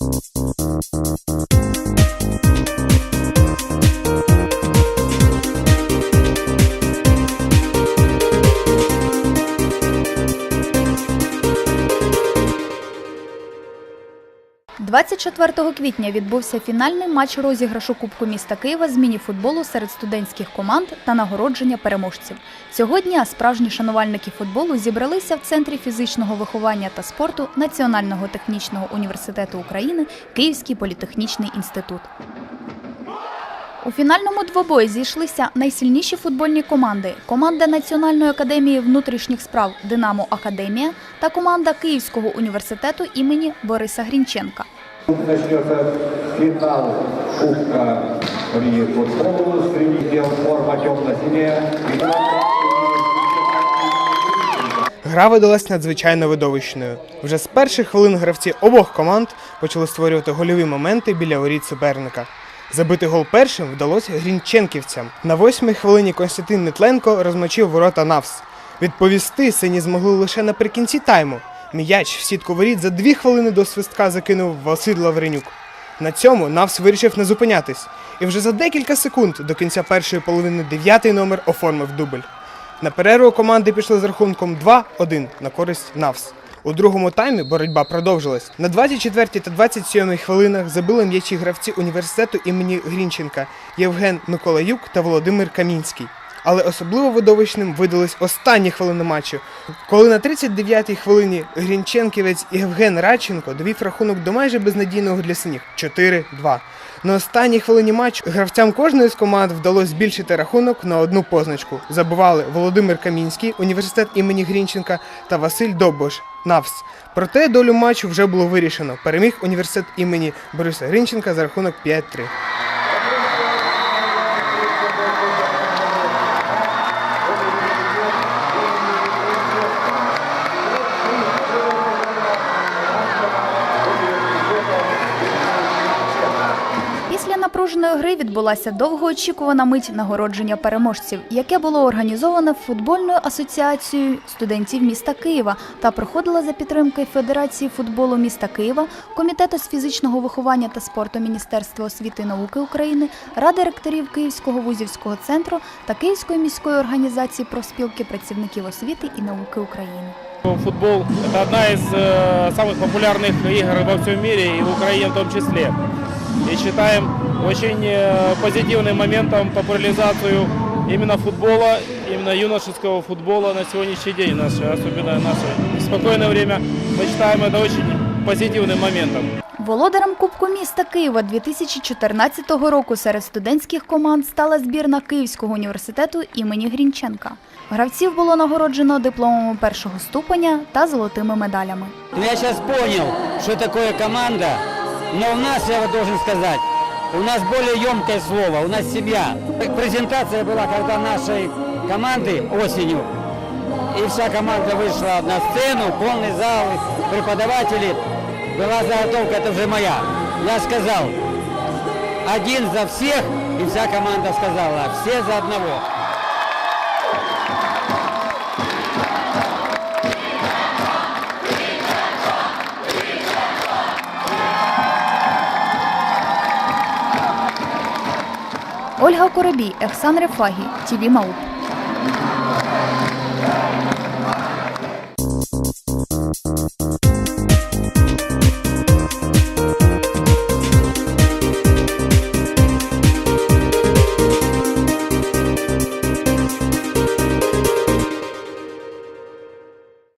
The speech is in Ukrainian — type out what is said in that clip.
Thank you. – 24 квітня відбувся фінальний матч розіграшу Кубку міста Києва з міні-футболу серед студентських команд та нагородження переможців. Цього дня справжні шанувальники футболу зібралися в Центрі фізичного виховання та спорту Національного технічного університету України Київський політехнічний інститут. У фінальному двобої зійшлися найсильніші футбольні команди: команда Національної академії внутрішніх справ Динамо Академія та команда Київського університету імені Бориса Грінченка. Начнется финал Кубка при футболу. Среди дел форма темно-синяя. Гра видалась надзвичайно видовищною. Вже з перших хвилин гравці обох команд почали створювати гольові моменти біля воріт суперника. Забити гол першим вдалося грінченківцям. На восьмій хвилині Константин Нетленко розмочив ворота Навс. Відповісти сині змогли лише наприкінці тайму. М'яч в сітку воріт за дві хвилини до свистка закинув Василь Лавренюк. На цьому Навс вирішив не зупинятись, і вже за декілька секунд до кінця першої половини дев'ятий номер оформив дубль. На перерву команди пішли з рахунком 2-1 на користь Навс. У другому таймі боротьба продовжилась. На 24 та 27 хвилинах забили м'ячі гравці університету імені Грінченка Євген Миколаюк та Володимир Камінський. Але особливо видовищним видались останні хвилини матчу, коли на 39-й хвилині Грінченківець Євген Радченко довів рахунок до майже безнадійного для синіх 4-2. На останній хвилині матчу гравцям кожної з команд вдалося збільшити рахунок на одну позначку. Забували Володимир Камінський, університет імені Грінченка та Василь Добош, НАВС. Проте долю матчу вже було вирішено. Переміг університет імені Бориса Грінченка за рахунок 5-3. напруженої гри відбулася довгоочікувана мить нагородження переможців, яке було організоване футбольною асоціацією студентів міста Києва та проходило за підтримки Федерації футболу міста Києва, Комітету з фізичного виховання та спорту Міністерства освіти і науки України, Ради ректорів Київського вузівського центру та Київської міської організації профспілки працівників освіти і науки України. Футбол – это одна из э, самых популярных игр во всем мире и в Украине в том числе. И считаем очень э, позитивным моментом популяризацию именно футбола, именно юношеского футбола на сегодняшний день, наше, особенно наше спокойное время. Мы считаем это очень позитивным моментом. Володарем Кубку міста Києва 2014 року серед студентських команд стала збірна Київського університету імені Грінченка. Гравців було нагороджено дипломами першого ступеня та золотими медалями. Ну, я сейчас понял, что такое команда, Но у нас, я вот должен сказать, у нас более емкое слово, у нас семья. Презентация была, когда нашей команды осенью, и вся команда вышла на сцену, полный зал, преподаватели, была заготовка, это уже моя. Я сказал, один за всех, и вся команда сказала, все за одного. Ольга Коробій, Ексан Рефагі, ТІВІ Мауп.